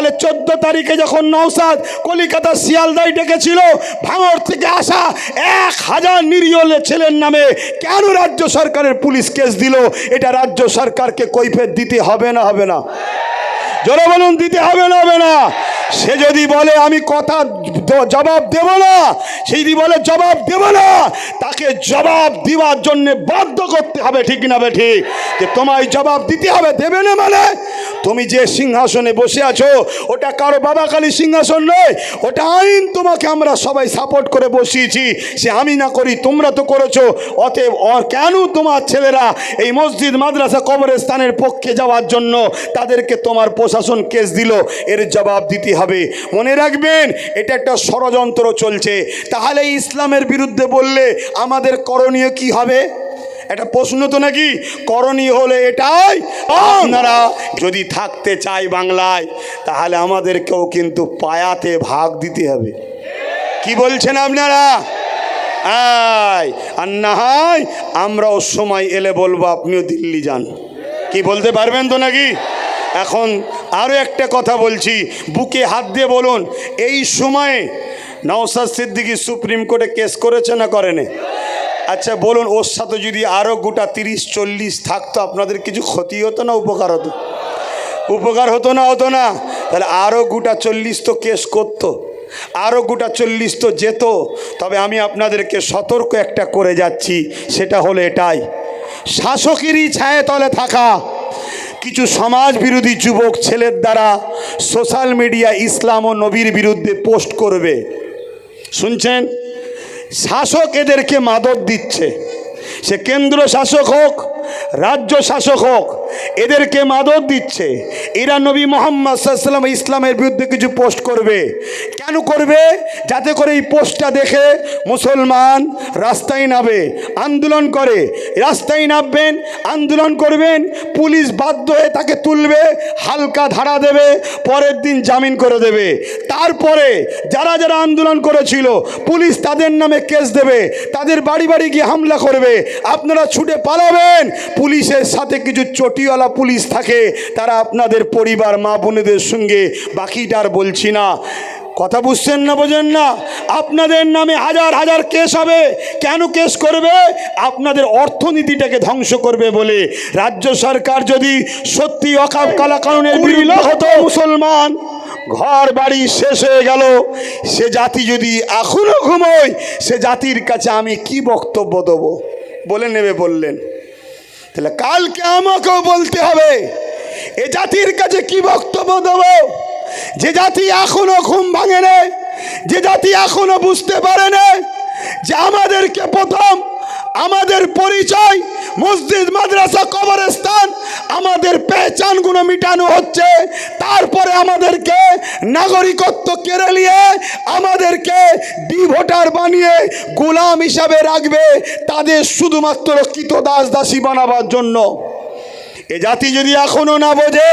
তাহলে চোদ্দ তারিখে যখন নৌসাদ কলিকাতা শিয়ালদায় ডেকেছিল, ভাঙর থেকে আসা এক হাজার নিরীহ ছেলের নামে কেন রাজ্য সরকারের পুলিশ কেস দিল? এটা রাজ্য সরকারকে কৈফের দিতে হবে না হবে না। জোরে বলুন, দিতে হবে না হবে না। সে যদি বলে, আমি কথা জবাব দেব না, সে যদি বলে, জবাব দেব না, তাকে জবাব দেওয়ার জন্য বাধ্য করতে হবে, ঠিক না ঠিক? যে তোমায় জবাব দিতে হবে, দেবে না মানে? তুমি যে সিংহাসনে বসে আছো, ওটা কারও বাবা কালী সিংহাসন নয়, ওটা আইন তোমাকে আমরা সবাই সাপোর্ট করে বসিয়েছি। সে আমি না করি, তোমরা তো করেছ, অতএব কেন তোমার ছেলেরা এই মসজিদ, মাদ্রাসা, কবরস্থানের পক্ষে যাওয়ার জন্য তাদেরকে তোমার প্রশাসন কেস দিল? এর জবাব দিতে হবে। মনে রাখবেন, এটা একটা ষড়যন্ত্র চলছে। তাহলে ইসলামের বিরুদ্ধে বললে আমাদের করণীয় কি হবে? একটা প্রশ্ন তো নাকি? করণীয় হলে এটাই, আপনারা যদি থাকতে চাই বাংলায়, তাহলে আমাদেরকেও কিন্তু পায়াতে ভাগ দিতে হবে। কি বলছেন আপনারা? আয়, আর না হয় আমরাও সময় এলে বলব, আপনিও দিল্লি যান। কি বলতে পারবেন তো নাকি? এখন আরও একটা কথা বলছি। বুকে হাত দিয়ে বলুন, এই সময়ে নওসাদ সিদ্দিকি সুপ্রিম কোর্টে কেস করেছে না করেনি? আচ্ছা বলুন, ওর সাথে যদি আরও গোটা তিরিশ, চল্লিশ থাকতো, আপনাদের কিছু ক্ষতি হতো না, উপকার হতো? উপকার হতো না হতো না। তাহলে আরও গোটা চল্লিশ তো কেস করতো আরও গোটা চল্লিশ তো যেত। তবে আমি আপনাদেরকে সতর্ক একটা করে যাচ্ছি, সেটা হলো এটাই। শাসকেরই ছায়ে তলে থাকা। কিছু সমাজ বিরোধী যুবক ছেলের দ্বারা সোশ্যাল মিডিয়া ইসলাম ও নবীর বিরুদ্ধে পোস্ট করবে। শুনছেন? শাসক এদেরকে মাদত দিচ্ছে। সে কেন্দ্র শাসক হোক, রাজ্য শাসক হোক এদেরকে মাদত দিচ্ছে। এরা নবী মোহাম্মদ সাল্লাম ইসলামের বিরুদ্ধে কিছু পোস্ট করবে। কেন করবে? যাতে করে এই পোস্টটা দেখে মুসলমান রাস্তায় নামে, আন্দোলন করে। রাস্তায় নামবেন, আন্দোলন করবেন, পুলিশ বাধ্য হয়ে তাকে তুলবে, হালকা ধারা দেবে, পরের দিন জামিন করে দেবে। তারপরে যারা যারা আন্দোলন করেছিল, পুলিশ তাদের নামে কেস দেবে, তাদের বাড়ি বাড়ি গিয়ে হামলা করবে। আপনারা ছুটে পালাবেন, পুলিশের সাথে কিছু চটিওয়ালা পুলিশ থাকে তারা আপনাদের পরিবার মা বোনেদের সঙ্গে বাকিটার বলছি না। কথা বুঝছেন না বোঝেন না? আপনাদের নামে হাজার হাজার কেস হবে। কেন কেস করবে? আপনাদের অর্থনীতিটাকে ধ্বংস করবে বলে। রাজ্য সরকার যদি সত্যি অকাপ কালা বিরুদ্ধে হতো মুসলমান ঘর বাড়ি শেষ হয়ে গেল। সে জাতি যদি এখনও ঘুমোয় সে জাতির কাছে আমি কি বক্তব্য দেবো? বলে নেবে বললেন। তাহলে কালকে আমাকেও বলতে হবে, এ জাতির কাছে কি বক্তব্য দেব? যে জাতি এখনও ঘুম ভাঙে যে জাতি এখনও বুঝতে পারে যে আমাদেরকে প্রথম আমাদের পরিচয়, মসজিদ, মাদ্রাসা, কবরস্থান, আমাদের পেহচানগুলো মিটানো হচ্ছে। তারপরে আমাদেরকে নাগরিকত্ব কেড়ে নিয়ে আমাদেরকে ডি ভোটার বানিয়ে গোলাম হিসাবে রাখবে, তাদের শুধুমাত্র কৃত দাস দাসী বানাবার জন্য। এ জাতি যদি এখনও না বোঝে,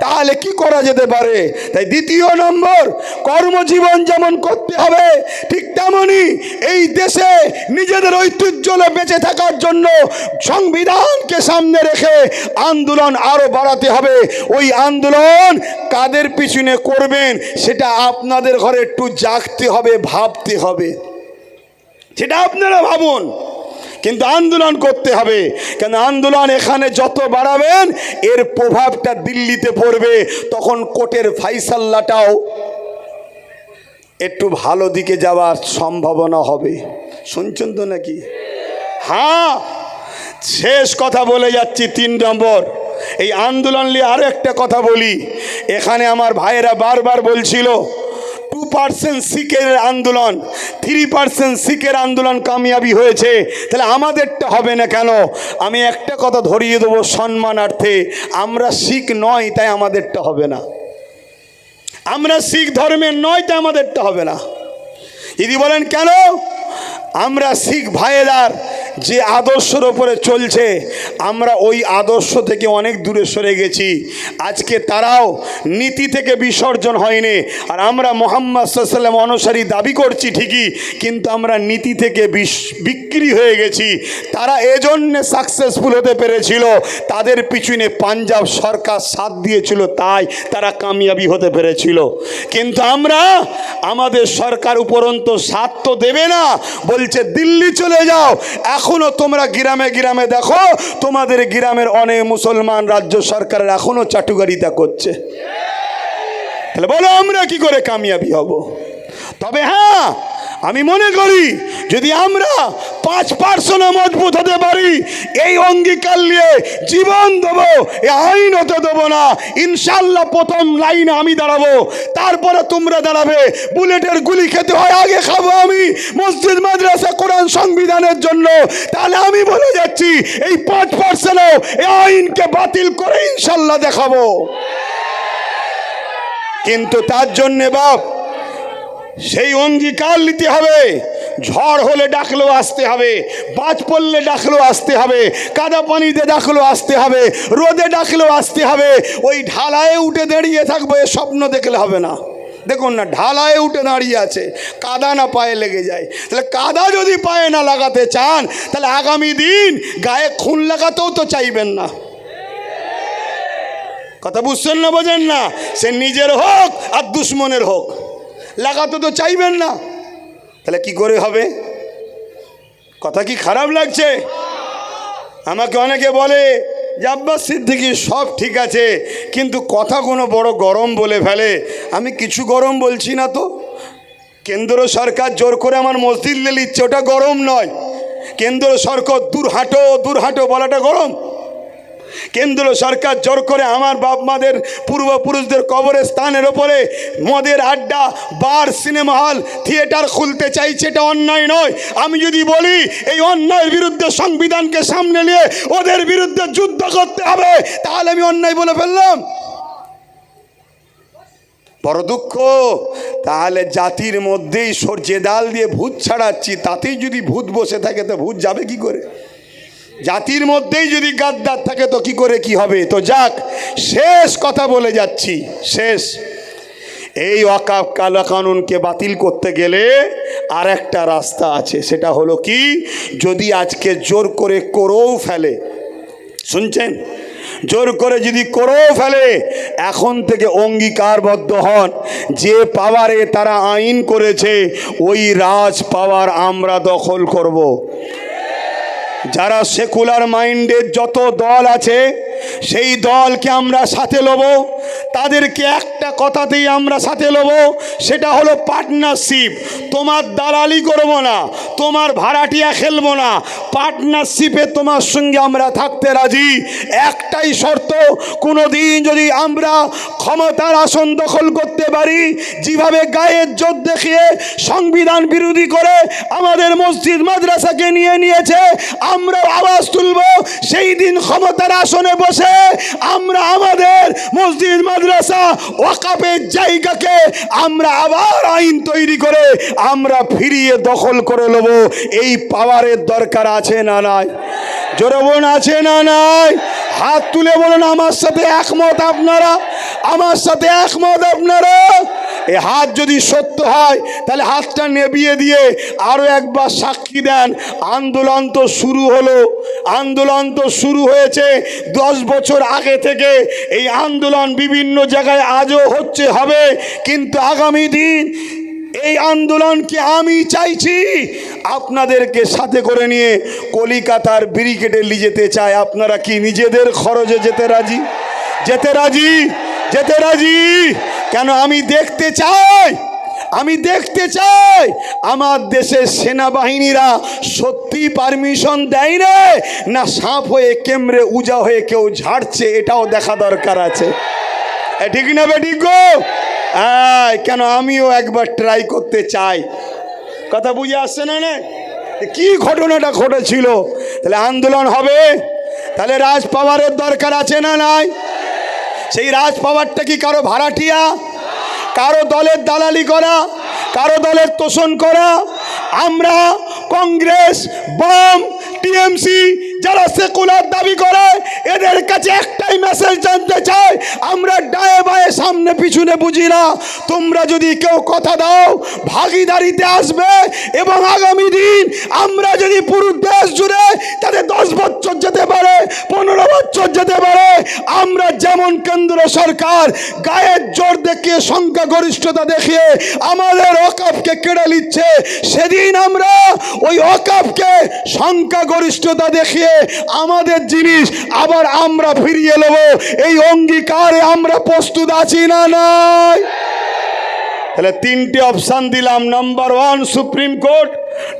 তাহলে কি করা যেতে পারে? তাই দ্বিতীয় নম্বর, কর্মজীবন যেমন করতে হবে, ঠিক তেমনই এই দেশে নিজেদের ঐতিহ্য বেঁচে থাকার জন্য সংবিধানকে সামনে রেখে আন্দোলন আরও বাড়াতে হবে। ওই আন্দোলন কাদের পিছনে করবেন, সেটা আপনাদের ঘরে একটু জাগতে হবে, ভাবতে হবে। সেটা আপনারা ভাবুন। কিন্তু আন্দোলন করতে হবে। কেন আন্দোলন এখানে যত বাড়াবেন, এর প্রভাবটা দিল্লিতে পড়বে। তখন কোর্টের ফাইসাল্লাটাও একটু ভালো দিকে যাওয়ার সম্ভাবনা হবে। শুনছেন তো নাকি? হ্যাঁ শেষ কথা বলে যাচ্ছি তিন নম্বর। এই আন্দোলন নিয়ে আরও একটা কথা বলি। এখানে আমার ভাইয়েরা বারবার বলছিল টু পার্সেন্ট শিখের আন্দোলন থ্রি পার্সেন্ট শিখের আন্দোলন কামিয়াবি হয়েছে। তাহলে আমাদেরটা হবে না কেন? আমি একটা কথা ধরিয়ে দেবো সম্মানার্থে, আমরা শিখ নয়, তাই আমাদেরটা হবে না। আমরা শিখ ধর্মের নয়, তাই আমাদেরটা হবে না। যদি বলেন কেন? আমরা শিখ ভাইয়েরার যে আদর্শের ওপরে চলছে, আমরা ওই আদর্শ থেকে অনেক দূরে সরে গেছি। আজকে তারাও নীতি থেকে বিসর্জন হয়নি। আর আমরা মোহাম্মদ সাল্লাম অনুসারী দাবি করছি ঠিকই, কিন্তু আমরা নীতি থেকে বিক্রি হয়ে গেছি। তারা এজন্যে সাকসেসফুল হতে পেরেছিল। তাদের পিছনে পাঞ্জাব সরকার সাথ দিয়েছিল, তাই তারা কামিয়াবি হতে পেরেছিল। কিন্তু আমরা আমাদের সরকার উপরন্ত সাথ তো দেবে না, বলছে দিল্লি চলে যাও এখনও তোমরা গ্রামে গ্রামে দেখো, তোমাদের গ্রামের অনেক মুসলমান রাজ্য সরকারের এখনও চাটুকারিতা করছে। তাহলে বলো আমরা কি করে কামিয়াবি হব? তবে হ্যাঁ আমি মনে করি যদি আমরা পাঁচ পার্সেন্ট মজবুত হতে পারি। এই অঙ্গীকার নিয়ে জীবন দেবো আইন হতে দেবো না। ইনশাল্লাহ প্রথম লাইনে আমি দাঁড়াবো। তারপরে তোমরা দাঁড়াবে। বুলেটের গুলি খেতে হয়, আগে খাব আমি। মসজিদ, মাদ্রাসা, কোরআন সংবিধানের জন্য। তাহলে আমি বলে যাচ্ছি, এই পাঁচ পার্সেন্টও এই আইনকে বাতিল করে ইনশাল্লাহ দেখাবো। কিন্তু তার জন্যে বাপ, সেই অঙ্গীকার নিতে হবে। ঝড় হলে ডাকলেও আসতে হবে, বাজ পড়লে ডাকলেও আসতে হবে, কাদা পানিতে ডাকলেও আসতে হবে, রোদে ডাকলেও আসতে হবে, ওই ঢালায় উঠে দাঁড়িয়ে থাকবে স্বপ্ন দেখলে হবে না। দেখুন না, ঢালায় উঠে দাঁড়িয়ে আছে, কাদা না পায়ে লেগে যায়। তাহলে কাদা যদি পায়ে না লাগাতে চান, তাহলে আগামী দিন গায়ে খুন লাগাতেও তো চাইবেন না। কথা বুঝছেন না বোঝেন না? সে নিজের হোক আর দুশ্মনের হোক, লাগাতে তো চাইবেন না। তাহলে কি করে হবে? কথা কি খারাপ লাগছে? আমাকে অনেকে বলে যে আব্বাস সিদ্দিকি সব ঠিক আছে, কিন্তু কথা কোনো বড় গরম বলে ফেলে। আমি কিছু গরম বলছি না তো। কেন্দ্র সরকার জোর করে আমার মসজিদ লে নিচ্ছে, ওটা গরম নয়। কেন্দ্র সরকার দূর হাঁটো দূর হাঁটো বলাটা গরম। কেন্দ্র সরকার জোর করে আমার বাপ মাদের পূর্বপুরুষদের কবরের স্থানের ওপরে মদের আড্ডা, বার, সিনেমা হল, থিয়েটার খুলতে চাইছে, এটা অন্যায় নয়। আমি যদি বলি, এই অন্যায়ের বিরুদ্ধে সংবিধানকে সামনে নিয়ে ওদের বিরুদ্ধে যুদ্ধ করতে হবে, তাহলে আমি অন্যায় বলে ফেললাম। বড় দুঃখ। তাহলে জাতির মধ্যেই সর্ষে ডাল দিয়ে ভূত ছাড়াচ্ছি, তাতেই যদি ভূত বসে থাকে, তো ভূত যাবে কি করে? জাতির মধ্যেই যদি গাদ্দার থাকে তো কি করে কি হবে? তো যাক, শেষ কথা বলে যাচ্ছি, শেষ। এই অকাপ কালা কানুনকে বাতিল করতে গেলে আর একটা রাস্তা আছে, সেটা হলো কি? যদি আজকে জোর করে করেও ফেলে, শুনছেন? জোর করে যদি করেও ফেলে, এখন থেকে অঙ্গীকারবদ্ধ হন। যে পাওয়ারে তারা আইন করেছে, ওই রাজ পাওয়ার আমরা দখল করব। যারা সেকুলার মাইন্ডের যত দল আছে সেই দলকে আমরা সাথে লব। তাদেরকে একটা কথাতেই আমরা সাথে লব সেটা হলো পার্টনারশিপ তোমার দালালি করব না, তোমার ভাড়াটিয়া খেলব না পার্টনারশিপে তোমার সঙ্গে আমরা থাকতে রাজি। একটাই শর্ত কোনো দিন যদি আমরা ক্ষমতার আসন দখল করতে পারি, যেভাবে গায়ের জোর দেখিয়ে সংবিধান বিরোধী করে আমাদের মসজিদ মাদ্রাসাকে নিয়ে নিয়েছে, আমরা আওয়াজ তুলব, সেই দিন ক্ষমতার আসনে বসে আমরা আমাদের মসজিদ মাদ্রাসা ওয়াকাপের জায়গাকে আমরা আবার আইন তৈরি করে আমরা ফিরিয়ে দখল করে নেব। এই পাওয়ারের দরকার আছে না নাই? জোরে আছে না নাই? হাত তুলে বলুন, আমার সাথে একমত আপনারা? আমার সাথে একমত আপনারা? এই হাত যদি সত্য হয়, তাহলে হাতটা নেবিয়ে দিয়ে আরও একবার সাক্ষী দেন। আন্দোলন তো শুরু হলো। আন্দোলন তো শুরু হয়েছে দশ বছর আগে থেকে। এই আন্দোলন বিভিন্ন জায়গায় আজও হচ্ছে, হবে। কিন্তু আগামী দিন এই আন্দোলনকে আমি চাইছি আপনাদেরকে সাথে করে নিয়ে কলিকাতার ব্রিগেডে নিয়ে যেতে চাই। আপনারা কি নিজেদের খরচে যেতে রাজি? যেতে রাজি? যেতে রাজি? কেন আমি দেখতে চাই? আমি দেখতে চাই আমার দেশের সেনাবাহিনীরা সত্যি পারমিশন দেয় না না সাপ হয়ে কেমরে উজা হয়ে কেউ ঝাড়ছে, এটাও দেখা দরকার আছে। ঠিক না বে ঠিক গো? কেন আমিও একবার ট্রাই করতে চাই। কথা বুঝে আসছে না না? কি ঘটনাটা ঘটেছিল? তাহলে আন্দোলন হবে? তাহলে রাজ পাওয়ারের দরকার আছে না নাই? সেই রাজ পাওয়ারটা কি কারও ভাড়াটিয়া? কারও দলের দালালি করা? কারও দলের তোষণ করা? আমরা কংগ্রেস, বাম, টিএমসি যারা সেকুলার দাবি করে, এদের কাছে একটাই মেসেজ জানতে চাই, আমরা ডায়ে বায়ে সামনে পিছনে বুঝি না। তোমরা যদি কেউ কথা দাও, ভাগিদারিতে আসবে এবং আগামী দিন আমরা যদি পুরো দেশ জুড়ে তাদের দশ বছর যেতে পারে, পনেরো বছর যেতে পারে, আমরা যেমন কেন্দ্র সরকার গায়ের জোর দেখিয়ে সংখ্যাগরিষ্ঠতা দেখিয়ে আমাদের অকাপকে কেড়ে নিচ্ছে, সেদিন আমরা ওই অকাপকে সংখ্যাগরিষ্ঠতা দেখিয়ে আমাদের জিনিস আবার আমরা ফিরিয়ে নেব। এই অঙ্গীকারে আমরা প্রস্তুত আছি না নাই? তাহলে তিনটে অপশান দিলাম। Number one, supreme court.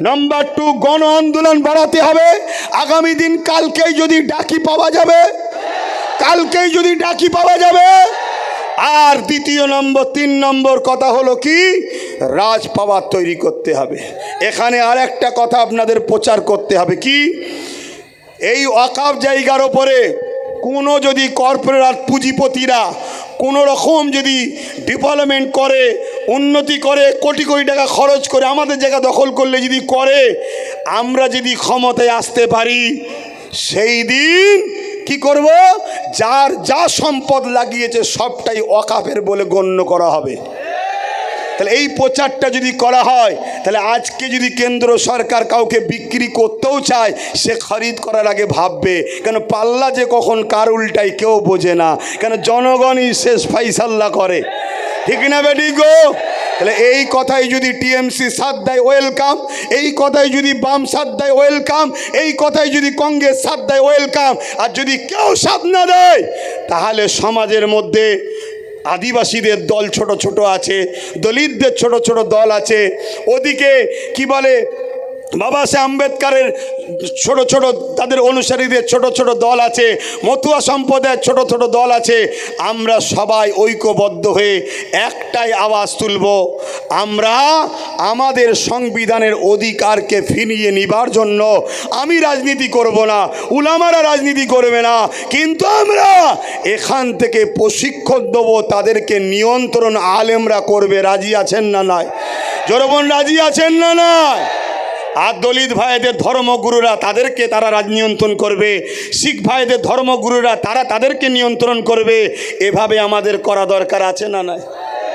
Number two, গণ আন্দোলন বাড়াতে হবে। আগামী দিন কালকেই যদি ডাকি পাওয়া যাবে, কালকেই যদি ডাকি পাওয়া যাবে। আর দ্বিতীয় নম্বর, তিন নম্বর কথা হলো কি? রাজ পাওয়ার তৈরি করতে হবে। এখানে আর একটা কথা আপনাদের প্রচার করতে হবে কি? এই অকাপ জায়গার ওপরে কোনো যদি কর্পোরেট পুঁজিপতিরা কোনো রকম যদি ডেভেলপমেন্ট করে, উন্নতি করে, কোটি কোটি টাকা খরচ করে আমাদের জায়গা দখল করলে যদি করে, আমরা যদি ক্ষমতায় আসতে পারি, সেই দিন কি করব? যার যা সম্পদ লাগিয়েছে সবটাই অকাপের বলে গণ্য করা হবে। তাহলে এই প্রচারটা যদি করা হয়, তাহলে আজকে যদি কেন্দ্র সরকার কাউকে বিক্রি করতেও চায় সে খরিদ করার আগে ভাববে, কেন পাল্লা যে কখন কার উল্টাই কেউ বোঝে না, কেন জনগণই শেষ ফাইসাল্লা করে। ঠিক না বেটি গো? তাহলে এই কথাই যদি টিএমসি সাথ দেয়, ওয়েলকাম। এই কথাই যদি বাম সাথ দেয়, ওয়েলকাম। এই কথাই যদি কংগ্রেস সাথ দেয়, ওয়েলকাম। আর যদি কেউ সাথ না দেয়, তাহলে সমাজের মধ্যে আদিবাসীদের দল ছোট ছোট আছে, দলিতদের ছোট ছোট দল আছে। ওদিকে কি বলে বাবা সাহেব আম্বেদকারের ছোট ছোট, তাদের অনুসারীদের ছোট ছোট দল আছে, মতুয়া সম্প্রদায়ের ছোট ছোট দল আছে। আমরা সবাই ঐক্যবদ্ধ হয়ে একটাই আওয়াজ তুলব, আমরা আমাদের সংবিধানের অধিকারকে ফিরিয়ে নিবার জন্য। আমি রাজনীতি করব না, উলামারা রাজনীতি করবে না, কিন্তু আমরা এখান থেকে প্রশিক্ষণ দেবো, তাদেরকে নিয়ন্ত্রণ আলেমরা করবে। রাজি আছেন না নয় জোরবন রাজি আছেন না নয় আর দলিত ভাইদের ধর্মগুরুরা তাদেরকে তারা রাজ নিয়ন্ত্রণ করবে। শিখ ভাইদের ধর্মগুরুরা তারা তাদেরকে নিয়ন্ত্রণ করবে। এভাবে আমাদের করা দরকার আছে না নয়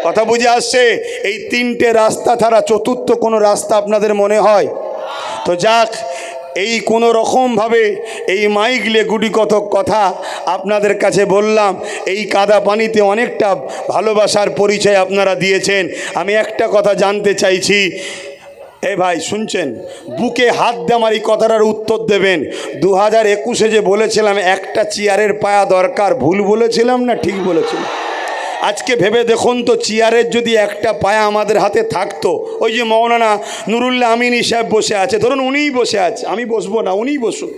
কথা বুঝে আসছে? এই তিনটে রাস্তা ছাড়া চতুর্থ কোনো রাস্তা আপনাদের মনে হয়? তো যাক, এই কোনো রকমভাবে এই মাইকলে গুটি কতক কথা আপনাদের কাছে বললাম। এই কাদা পানিতে অনেকটা ভালোবাসার পরিচয় আপনারা দিয়েছেন। আমি একটা কথা জানতে চাইছি এ ভাই, শুনছেন? বুকে হাত দিয়ে আমার এই কথাটার উত্তর দেবেন। দু হাজার একুশে যে বলেছিলাম, একটা চেয়ারের পায়া দরকার। ভুল বলেছিলাম না ঠিক বলেছিলাম? আজকে ভেবে দেখুন তো, চেয়ারের যদি একটা পায়া আমাদের হাতে থাকতো, ওই যে মৌলানা নুরুল্লাহ আমিনী সাহেব বসে আছে, ধরুন উনিই বসে আছে, আমি বসবো না, উনিই বসুন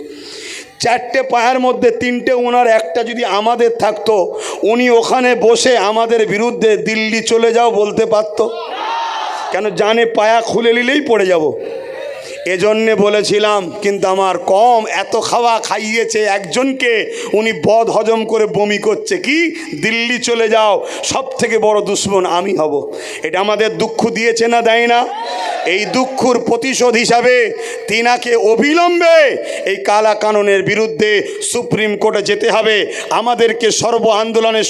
চারটে পায়ের মধ্যে তিনটে ওনার একটা যদি আমাদের থাকতো, উনি ওখানে বসে আমাদের বিরুদ্ধে দিল্লি চলে যাও বলতে পারতো? কেন জানে পায়া খুলে নিলেই পড়ে যাব। এজন্যে বলেছিলাম, কিন্তু আমার কম এত খাওয়া খাইয়েছে একজনকে, উনি বদ হজম করে বমি করছে। কি? দিল্লি চলে যাও সব থেকে বড় দুশ্মন আমি হব। এটা আমাদের দুঃখ দিয়েছে না দেয় না? এই দুঃখর প্রতিশোধ হিসাবে তিনাকে অবিলম্বে এই কালা কানুনের বিরুদ্ধে সুপ্রিম কোর্টে যেতে হবে। আমাদেরকে সর্ব আন্দোলনের